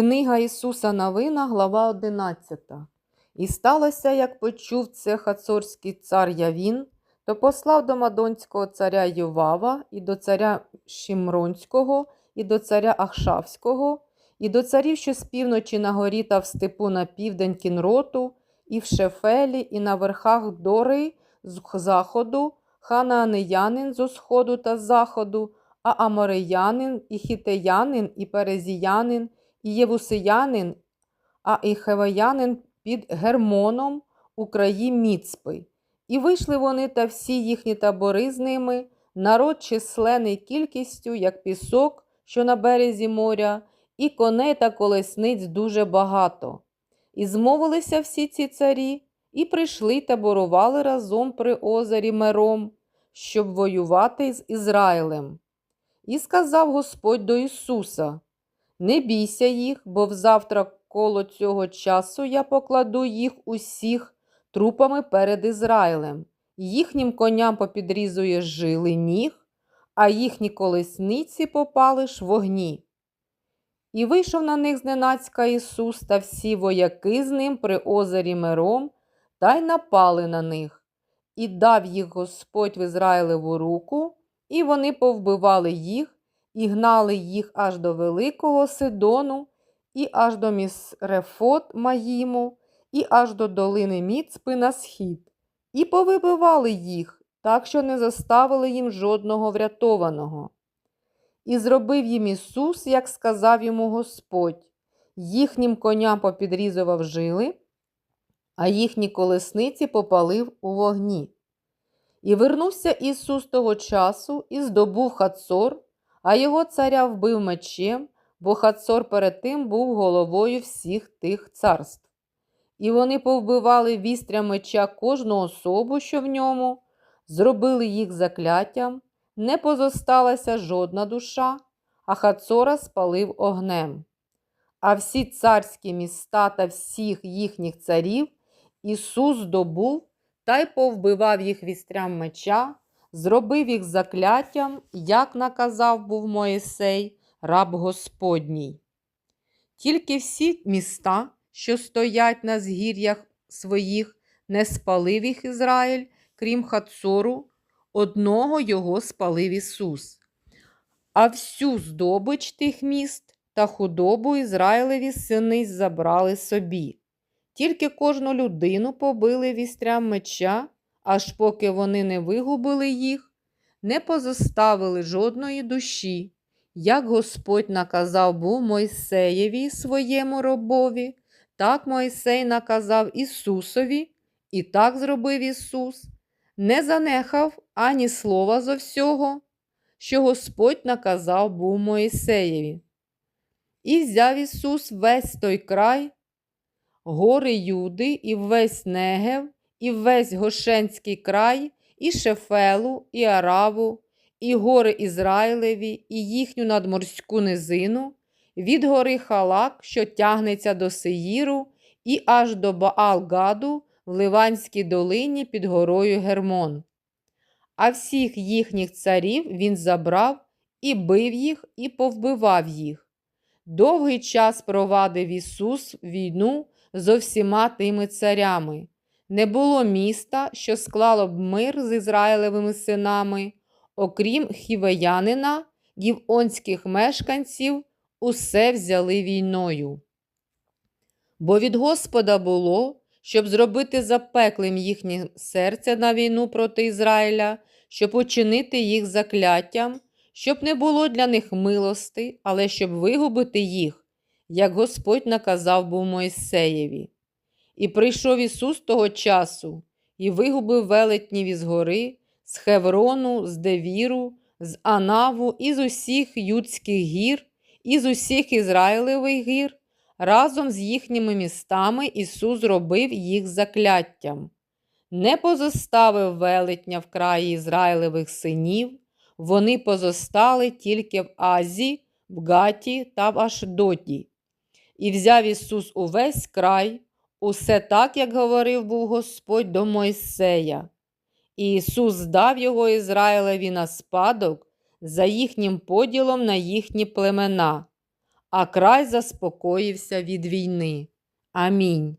Книга Ісуса Новина, глава 11. І сталося, як почув це хацорський цар Явін, то послав до Мадонського царя Ювава, і до царя Шимронського, і до царя Ахшавського, і до царів, що з півночі на горі та в степу на південь Кінроту, і в Шефелі, і на верхах Дори з заходу, ханаанеянин з усходу та з заходу, а амореянин, і хітеянин, і перезіянин, євусиянин, а і під Гермоном у краї Міцпи. І вийшли вони та всі їхні табори з ними, народ численний кількістю, як пісок, що на березі моря, і коней та колесниць дуже багато. І змовилися всі ці царі, і прийшли й таборували разом при озері Мером, щоб воювати з Ізраїлем. І сказав Господь до Ісуса: Не бійся їх, бо взавтра коло цього часу я покладу їх усіх трупами перед Ізраїлем, їхнім коням попідрізуєш жили ніг, а їхні колесниці попалиш вогні. І вийшов на них зненацька Ісус та всі вояки з ним при озері Мером, та й напали на них, і дав їх Господь в Ізраїлеву руку, і вони повбивали їх, і гнали їх аж до Великого Сидону, і аж до Місрефот Маїму, і аж до долини Міцпи на схід, і повибивали їх, так що не заставили їм жодного врятованого. І зробив їм Ісус, як сказав йому Господь, їхнім коням попідрізував жили, а їхні колесниці попалив у вогні. І вернувся Ісус того часу і здобув Хацор, а його царя вбив мечем, бо Хацор перед тим був головою всіх тих царств. І вони повбивали вістря меча кожну особу, що в ньому, зробили їх закляттям, не позосталася жодна душа, а Хацора спалив огнем. А всі царські міста та всіх їхніх царів Ісус здобув та й повбивав їх вістрям меча, зробив їх закляттям, як наказав був Моїсей, раб Господній. Тільки всі міста, що стоять на згір'ях своїх, не спалив їх Ізраїль, крім Хацору, одного його спалив Ісус. А всю здобич тих міст та худобу Ізраїлеві сини забрали собі. Тільки кожну людину побили вістрям меча, аж поки вони не вигубили їх, не позоставили жодної душі, як Господь наказав був Мойсеєві своєму робові, так Мойсей наказав Ісусові, і так зробив Ісус, не занехав ані слова зо всього, що Господь наказав був Моїсеєві. І взяв Ісус весь той край, гори Юди, і весь Негев, і весь Гошенський край, і Шефелу, і Араву, і гори Ізраїлеві, і їхню надморську низину, від гори Халак, що тягнеться до Сеїру, і аж до Баал-Гаду в Ливанській долині під горою Гермон. А всіх їхніх царів він забрав і бив їх, і повбивав їх. Довгий час провадив Ісус війну зо всіма тими царями. Не було міста, що склало б мир з Ізраїлевими синами, окрім хівеянина, гівонських мешканців, усе взяли війною. Бо від Господа було, щоб зробити запеклим їхнє серце на війну проти Ізраїля, щоб учинити їх закляттям, щоб не було для них милости, але щоб вигубити їх, як Господь наказав був Мойсеєві. І прийшов Ісус того часу і вигубив велетнів із гори, з Хеврону, з Девіру, з Анаву, і з усіх юдських гір, і з усіх Ізраїлевих гір. Разом з їхніми містами Ісус робив їх закляттям. Не позоставив велетня в краї Ізраїлевих синів, вони позостали тільки в Азі, в Гаті та в Ашдоті. І взяв Ісус увесь край, усе так, як говорив був Господь до Мойсея. І Ісус дав його Ізраїлеві на спадок за їхнім поділом на їхні племена. а край заспокоївся від війни. Амінь.